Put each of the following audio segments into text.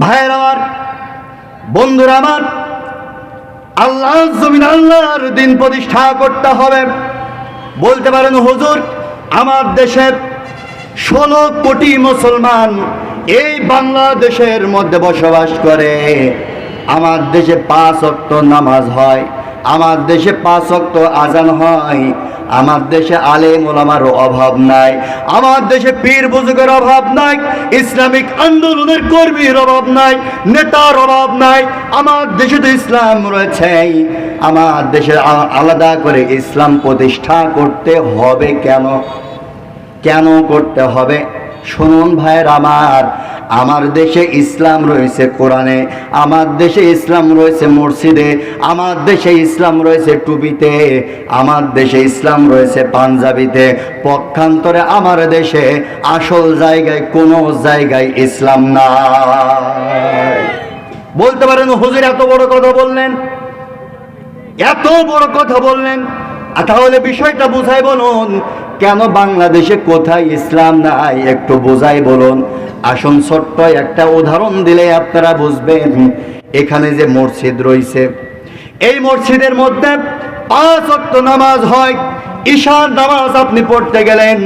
ভাইয়ের আমার, বন্ধুরা আমার আল্লাহ জমিন আল্লাহর দিন প্রতিষ্ঠা করতে হবে। বলতে পারেন, হুজুর, আমার দেশের ষোলো কোটি মুসলমান এই বাংলাদেশের মধ্যে বসবাস করে। আমার দেশে পাঁচ অক্ট নামাজ হয়। আমার দেশে পাঁচ অক্ট আজান হয়, আমার দেশে আলেম ওলামার অভাব নাই, আমার দেশে পীর বুজুগের অভাব নাই, ইসলামিক আন্দোলনের কর্মীর অভাব নাই, নেতার অভাব নাই, আমার দেশে তো ইসলাম রয়েছে, আমার দেশে আলাদা করে ইসলাম প্রতিষ্ঠা করতে হবে কেন? কেন করতে হবে? শুনুন ভাইয়ের আমার আমার দেশে ইসলাম রয়েছে কোরআনে, আমার দেশে ইসলাম রয়েছে মসজিদে, আমার দেশে ইসলাম রয়েছে টুপিতে, আমার দেশে ইসলাম রয়েছে পাঞ্জাবিতে। পক্ষান্তরে আমার দেশে আসল জায়গায়, কোনো জায়গায় ইসলাম না বলতে পারেন, হুজুর এত বড় কথা বললেন? এত বড় কথা বললেন? তাহলে বিষয়টা বুঝাই বলুন কেন বাংলাদেশে কোথায় ইসলাম নাই? একটু বোঝাই বলুন। আসুন ছোট্ট একটা উদাহরণ দিলে আপনারা বুঝবেন এখানে যে মসজিদ রয়েছে। এই মসজিদের মধ্যে পাঁচ অক্ট নামাজ হয়। ঈশান নামাজ আপনি পড়তে গেলেন।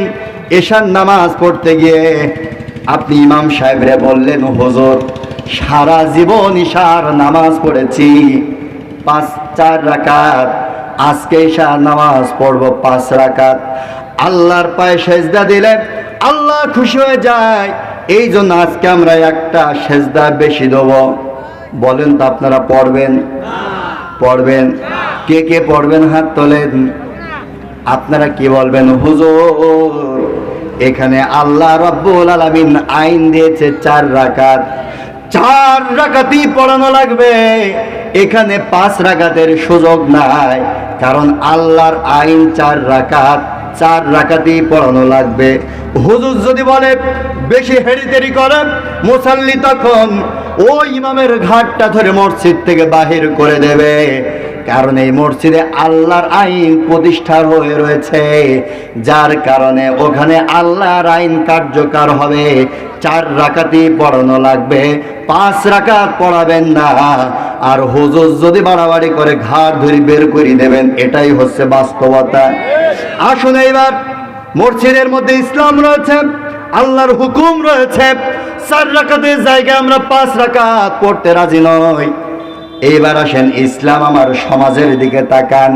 ঈশান নামাজ পড়তে গিয়ে আপনি ইমাম সাহেবরে বললেন, হুজুর, সারা জীবন ঈশার নামাজ পড়েছি। পাঁচ, চার রাকাত। আজকে ঈশা নামাজ পড়ব পাঁচ রাকাত। আল্লাহর পায়ে সেজদা দিলে আল্লাহ খুশি হয়ে যায়। এই জন্য আজকে আমরা একটা সেজদা বেশি দেব। বলেন তো আপনারা পড়বেন? পড়বেন? কে কে পড়বেন হাত তোলেন আপনারা কি বলবেন? হুজুর, এখানে আল্লাহ রব্বুল আলামিন আইন দিয়েছে চার রাকাত। চার রাকাতই পড়ানো লাগবে। এখানে পাঁচ রাকাতের সুযোগ নাই। কারণ আল্লাহর আইন চার রাকাত। চার রাখাতেই পড়ানো লাগবে। হুজুর যদি বলে, বেশি হেরি তেরি করে, মুসাল্লি তখন ওই ইমামের ঘাটটা ধরে মসজিদ থেকে বাহির করে দেবে। কারণ এই মসজিদে আল্লাহর আইন প্রতিষ্ঠা হয়ে রয়েছে। যার কারণে ওখানে আল্লাহর আইন কার্যকর হবে। চার রাকাতই পড়ানো লাগবে। পাঁচ রাকাত পড়াবেন না। আর হুজুর যদি বাড়াবাড়ি করে ঘাট ধরে বের করে দেবেন এটাই হচ্ছে বাস্তবতা। আসুন এইবার মসজিদের মধ্যে ইসলাম রয়েছে, আল্লাহর হুকুম রয়েছে। চার রাকাতের জায়গায় আমরা পাঁচ রাকাত পড়তে রাজি নই। এইবার আসেন ইসলাম আমার সমাজের দিকে তাকান।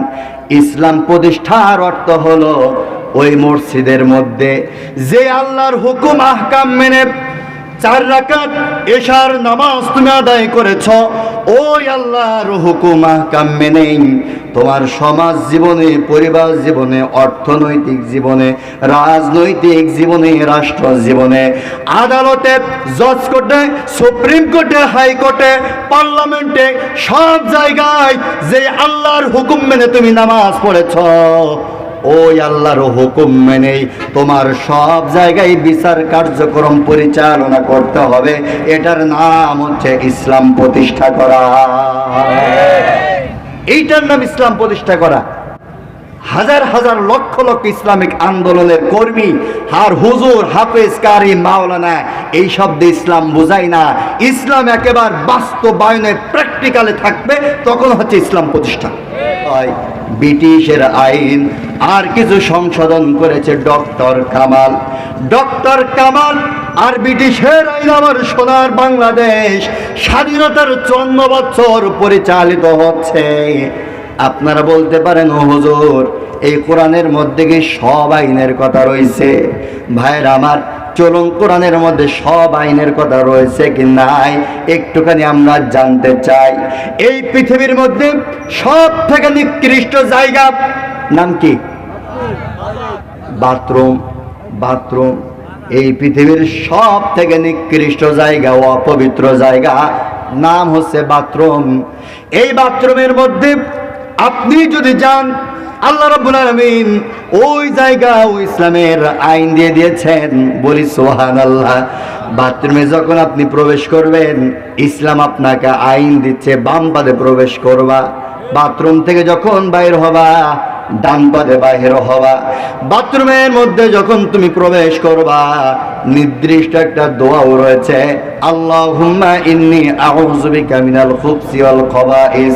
ইসলাম প্রতিষ্ঠার অর্থ হলো ওই মসজিদের মধ্যে যে আল্লাহর হুকুম, আহকাম মেনে চার রাকাত এশার নামাজ তুমি আদায় করেছ। ওই আল্লাহর হুকুম আহকাম মেনেই তোমার সমাজ জীবনে, পরিবার জীবনে, অর্থনৈতিক জীবনে, রাজনৈতিক জীবনে, রাষ্ট্র জীবনে, আদালতে, জজ কোর্টে, সুপ্রিম কোর্টে হাইকোর্টে পার্লামেন্টে, সব জায়গায় যে আল্লাহর হুকুম মেনে তুমি নামাজ পড়েছ। ওই আল্লাহর হুকুম মেনেই তোমার সব জায়গায় বিচার কার্যক্রম পরিচালনা করতে হবে। এটার নাম হচ্ছে ইসলাম প্রতিষ্ঠা করা। এইটার নাম ইসলাম প্রতিষ্ঠা করা। হাজার হাজার লক্ষ লক্ষ ইসলামিক আন্দোলনের কর্মী হার হুজুর, হাফেজ, কারি, মাওলানা, এই শব্দে ইসলাম বোঝায় না। ইসলাম একেবারে বাস্তবায়নে প্র্যাকটিক্যালে থাকবে, তখন হচ্ছে ইসলাম প্রতিষ্ঠা। হয়। ব্রিটিশের আইন। আর কিছু সংশোধন করেছে ডক্টর কামাল। ডক্টর কামাল আর ব্রিটিশের আইন আমার সোনার বাংলাদেশ। স্বাধীনতার চন্ন বছর পরিচালিত হচ্ছে। আপনারা বলতে পারেন হুজুর, এই কোরআনের মধ্যে কি সব আইনের কথা রয়েছে? ভাইয়ের আমার চলুন কোরআনের মধ্যে সব আইনের কথা রয়েছে কি নাই, একটুখানি আমরা জানতে চাই। এই পৃথিবীর মধ্যে সব থেকে নিকৃষ্ট জায়গা নাম কি? বাথরুম। বাথরুম। এই পৃথিবীর সব থেকে নিকৃষ্ট জায়গা ও অপবিত্র জায়গা নাম হচ্ছে বাথরুম। এই বাথরুমের মধ্যে আপনি যদি যান আল্লাহ রাব্বুল আলামিন ওই জায়গা, ও ইসলামের আইন দিয়ে দিয়েছেন। বলি, সুবহানাল্লাহ। বাথরুমে যখন আপনি প্রবেশ করবেন, ইসলাম আপনাকে আইন দিচ্ছে, বাম পাদে প্রবেশ করবা। বাথরুম থেকে যখন বাইর হবা ডান পদে বাহির হবা বাথরুমের মধ্যে যখন তুমি প্রবেশ করবা, নির্দিষ্ট একটা দোয়াও রয়েছে, আল্লাহুম্মা ইন্নি আউযু বিকা মিনাল খুবসি ওয়াল খাবাইস।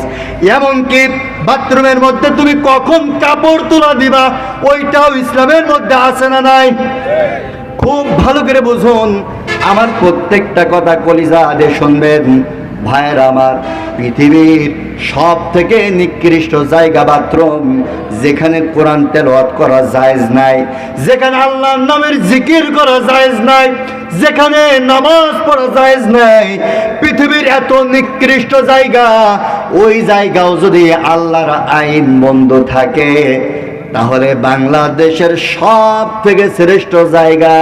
এমনকি বাথরুমের মধ্যে তুমি কখন কাপড় তুলা দিবা, ওইটাও ইসলামের মধ্যে আছে না নাই? খুব ভালো করে বুঝুন, আমার প্রত্যেকটা কথা কলিজা আদে শুনবেন। ভাইয়ের আমার পৃথিবীর সব থেকে নিকৃষ্ট জায়গা বাথরুম, যেখানে কোরআন তেলাওয়াত করা জায়েজ নাই, যেখানে আল্লাহর নামের জিকির করা জায়েজ নাই, যেখানে নামাজ পড়া জায়েজ নাই, পৃথিবীর এত নিকৃষ্ট জায়গা, ওই জায়গাও যদি আল্লাহর আইন বন্ধ থাকে তাহলে বাংলাদেশের সব থেকে শ্রেষ্ঠ জায়গা,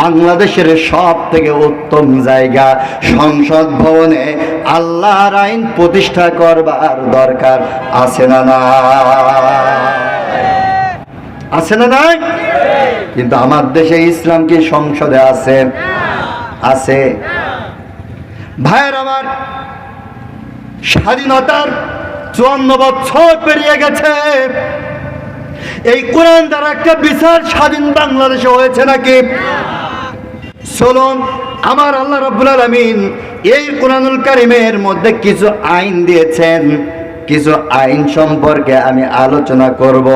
বাংলাদেশের সব থেকে উত্তম জায়গা সংসদ ভবনে আল্লাহর আইন প্রতিষ্ঠা করবার দরকার আছে না না আছে না নাই? কিন্তু আমার দেশে ইসলাম কি সংসদে আছে? আছে। ভাইয়ের আমার স্বাধীনতার চুয়ান্ন বছর পেরিয়ে গেছে। এই কোরআন দ্বারা একটা বিশাল স্বাধীন বাংলাদেশে হয়েছে নাকি? চলুন, আমার আল্লাহ রব্বুল আলমিন এই কোরআনুল কারিমের মধ্যে কিছু আইন দিয়েছেন। কিছু আইন সম্পর্কে আমি আলোচনা করব।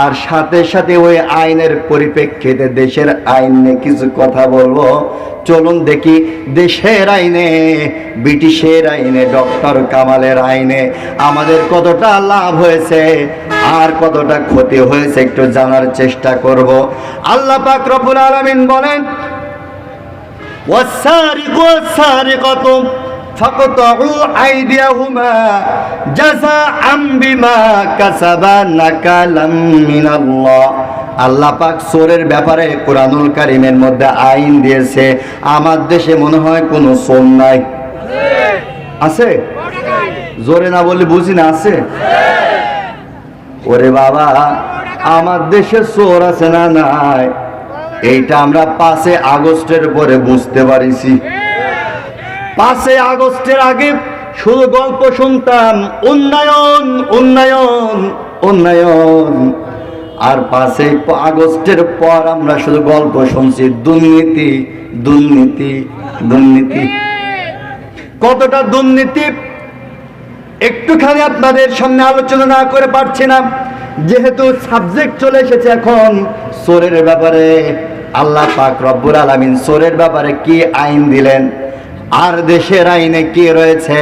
আর সাথে সাথে ওই আইনের পরিপ্রেক্ষিতে দেশের আইন নিয়ে কিছু কথা বলব। চলুন দেখি দেশের আইনে, ব্রিটিশের আইনে, ডক্টর কামালের আইনে আমাদের কতটা লাভ হয়েছে, আর কতটা ক্ষতি হয়েছে একটু জানার চেষ্টা করব। আল্লাহ পাক রব্বুল আলামিন বলেন ওয়াসারিকু ওয়াসারিকাতুম ফাকতাউ আইদিয়াহুমা জাযাআম বিমা কাসাবা নাকালাম মিনাল্লাহ আল্লাহ পাক চোরের ব্যাপারে কোরআনুল কারিমের মধ্যে আইন দিয়েছে। আমার দেশে মনে হয় কোনো সোম নাই। আছে? জোরে না বলে বুঝি না, আছে? ওরে বাবা, আমার দেশে চোর আছে না নাই? এইটা আমরা পাঁচে আগস্টের পরে বুঝতে পারিছি। পাঁচে আগস্টের আগে শুধু গল্প শুনতাম, উন্নয়ন উন্নয়ন উন্নয়ন। আর পাঁচে আগস্টের পর আমরা শুধু গল্প শুনছি, দুর্নীতি দুর্নীতি দুর্নীতি। কতটা দুর্নীতি? একটুখানি আপনাদের সামনে আলোচনা না করে পারছি না। যেহেতু সাবজেক্ট চলে এসেছে এখন সোরের ব্যাপারে, আল্লাহ পাক রব্বুর আলামিন সোরের ব্যাপারে কি আইন দিলেন? আর দেশের আইনে কি রয়েছে?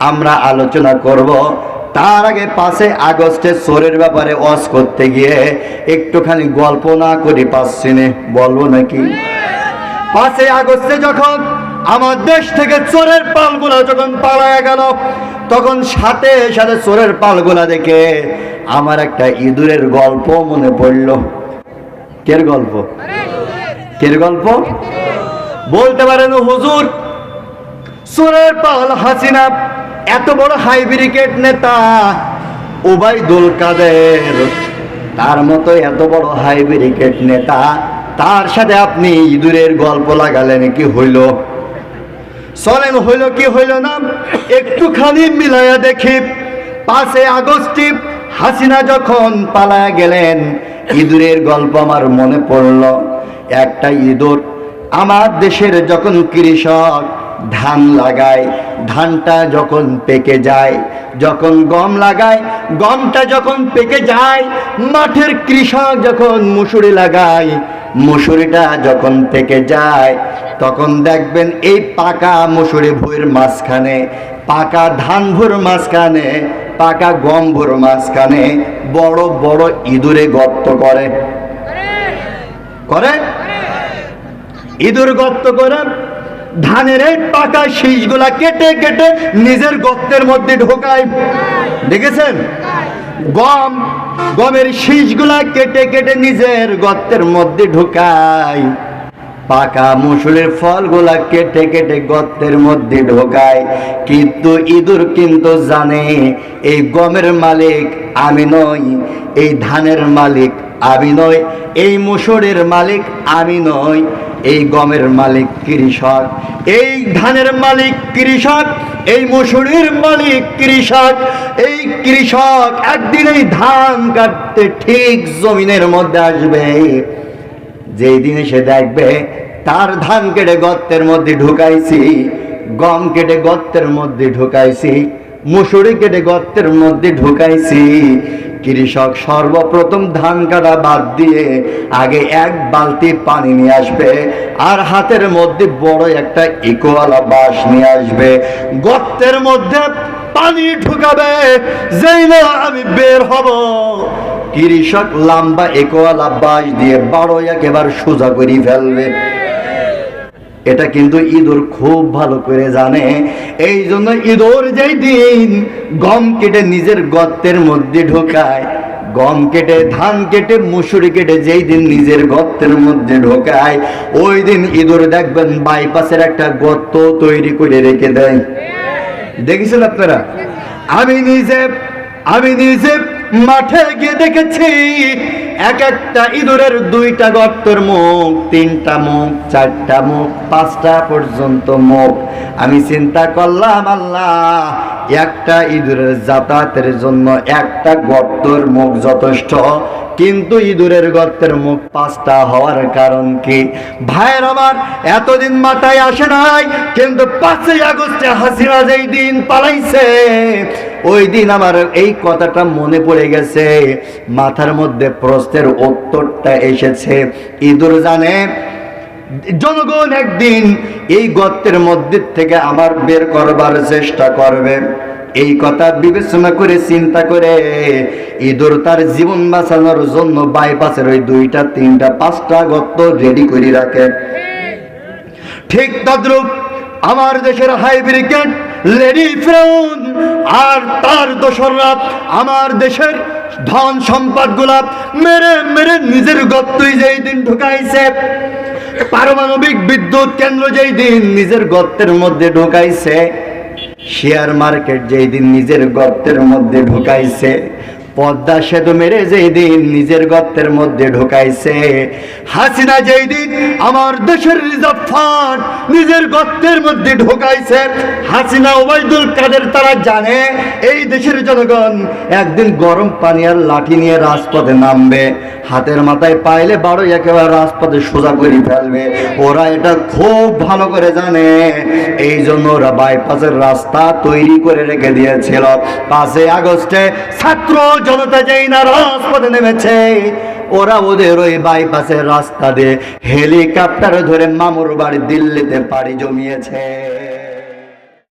আমরা আলোচনা করব। তার আগে পাঁচে আগস্টে সোরের ব্যাপারে ওয়াজ করতে গিয়ে একটুখানি গল্প না করি পাচ্ছি বলব নাকি? পাঁচই আগস্টে যখন আমার দেশ থেকে চোরের পালগুলা যখন পালায়া গেল, তখন সাথে সাথে চোরের পালগুলা দেখে আমার একটা ইঁদুরের গল্প মনে পড়ল। কের গল্প? কের গল্প? বলতে পারেন হুজুর চোরের পাল হাসিনা, এত বড় হাই ব্রিগেড নেতা ওবাইদুল কাদের। তার মতো এত বড় হাই ব্রিগেড নেতা, তার সাথে আপনি ইঁদুরের গল্প লাগালেন, কি হইল? চলেন হইল কি হইল না? একটুখানি মিলাইয়া দেখি, পাঁচে আগস্টে হাসিনা যখন পালায়া গেলেন, ইঁদুরের গল্প আমার মনে পড়ল। একটা ইঁদুর আমার দেশের যখন কৃষক ধান লাগায় ধানটা যখন পেকে যায় যখন গম লাগায় গমটা যখন পেকে যায় মাঠের কৃষক যখন মুসুরি লাগায় মুসুরিটা যখন পেকে যায় তখন দেখবেন এই পাকা মুসুরি ভুঁইয়ের মাঝখানে পাকা ধান ভুর মাঝখানে পাকা গম ভুর মাঝখানে বড় বড় ইঁদুরে গর্ত করে। করে? ইঁদুর গর্ত করে? ধানের এই পাকা শীষগুলা কেটে কেটে নিজের গর্তের মধ্যে ঢোকায়। দেখেছেন? গম, গমের শীষগুলা কেটে কেটে নিজের গর্তের মধ্যে ঢোকায়। পাকা মুসুরের ফলগুলা কেটে কেটে গর্তের মধ্যে ঢোকায়। কিন্তু ইঁদুর কিন্তু জানে, এই গমের মালিক আমি নই, এই ধানের মালিক আমি নই, এই মুসুরের মালিক আমি নই, এই গমের মালিক কৃষক, এই ধানের মালিক কৃষক, এই মুসুরির মালিক কৃষক, এই কৃষক একদিন এই ধান কাটতে ঠিক জমিনের মধ্যে আসবে। যেই দিনে সে দেখবে, তার ধান কেটে গর্তের মধ্যে ঢুকাইছি, গম কেটে গর্তের মধ্যে ঢুকাইছি, মুসুরি কেটে গর্তের মধ্যে ঢুকাইছি। কৃষক সর্বপ্রথম ধান কাটা বাদ দিয়ে আগে এক বালতি পানি নিয়ে আসবে, আর হাতের মধ্যে বড় একটা ইকোয়ালা বাঁশ নিয়ে আসবে। গর্তের মধ্যে পানি ঢুকাবে, যেই না আমি বের হব। কৃষক লাম্বা একোয়া বাঁশ দিয়ে বারো একেবারে সোজা করে ফেলবে। এটা কিন্তু ইঁদুর খুব ভালো করে জানে। এই জন্য ইঁদুর যেই দিন গম কেটে নিজের গর্তের মধ্যে ঢোকায়, গম কেটে, ধান কেটে, মুসুরি কেটে যেই দিন নিজের গর্তের মধ্যে ঢোকায়, ওই দিন ইঁদুর দেখবেন বাইপাসের একটা গর্ত তৈরি করে রেখে দেয়। দেখেছেন আপনারা? আমি নিজে আমি নিজে মাঠে গিয়ে দেখেছি এক একটা ইঁদুরের দুইটা গর্তর মুখ, তিনটা মুখ, চারটা মুখ, পাঁচটা পর্যন্ত মুখ। আমি চিন্তা করলাম, আল্লাহ, একটা ইঁদুরের যাতায়াতের জন্য একটা গর্তর মুখ যথেষ্ট। কিন্তু ইঁদুরের গর্তের মুখ পাঁচটা হওয়ার কারণ কি? ভাইয়ের আমার এতদিন মাথায় আসে নাই, কিন্তু পাঁচই আগস্টে হাসিনা যেই দিন পালাইছে ওই দিন আমার এই কথাটা মনে পড়ে গেছে। মাথার মধ্যে প্রশ্নের উত্তরটা এসেছে। ইঁদুর জানে, জনগণ একদিন এই গর্তের মধ্যে থেকে আমার বের করবার চেষ্টা করবে। এই কথা বিবেচনা করে, চিন্তা করে ইঁদুর তার জীবন বাঁচানোর জন্য বাইপাসের ওই দুইটা, তিনটা, পাঁচটা গর্ত রেডি করে রাখে। ঠিক তদ্রুপ আমার দেশের হাই ব্রিগেড লেডি ফ্রাউন আর তার দোসররা আমার দেশের ধন সম্পদ গোলাপ মেরে মেরে নিজের গত্তই যেই দিন ঢুকাইছে। পারমাণবিক বিদ্যুৎ কেন্দ্র যেই দিন নিজের গর্তের মধ্যে ঢুকাইছে শেয়ার মার্কেট যেই দিন নিজের গর্তের মধ্যে ঢুকাইছে। পদ্মা সেতু মেরে যেই দিন নিজের গর্তের মধ্যে ঢুকাইছে। হাসিনা যেই দিন আমার দেশের রিজার্ভ ফান্ড নিজের গর্তের মধ্যে ঢুকাইছে। হাসিনা, ওবায়দুল কাদের তারা জানে, এই দেশের জনগণ একদিন গরম পানি আর লাঠি নিয়ে রাজপথে নামবে। হাতের মাথায় পাইলে বারো একেবারে রাজপথে সোজা করে ফেলবে। ওরা এটা খুব ভালো করে জানে। এই জন্য ওরা বাইপাসের রাস্তা তৈরি করে রেখে দিয়েছিল। পাঁচই আগস্টে ছাত্র জনতা যেই না রাজপথে নেমেছে, ওরা ওদের ওই বাইপাসের রাস্তা দিয়ে হেলিকপ্টার ধরে মামুর বাড়ি দিল্লিতে পাড়ি জমিয়েছে।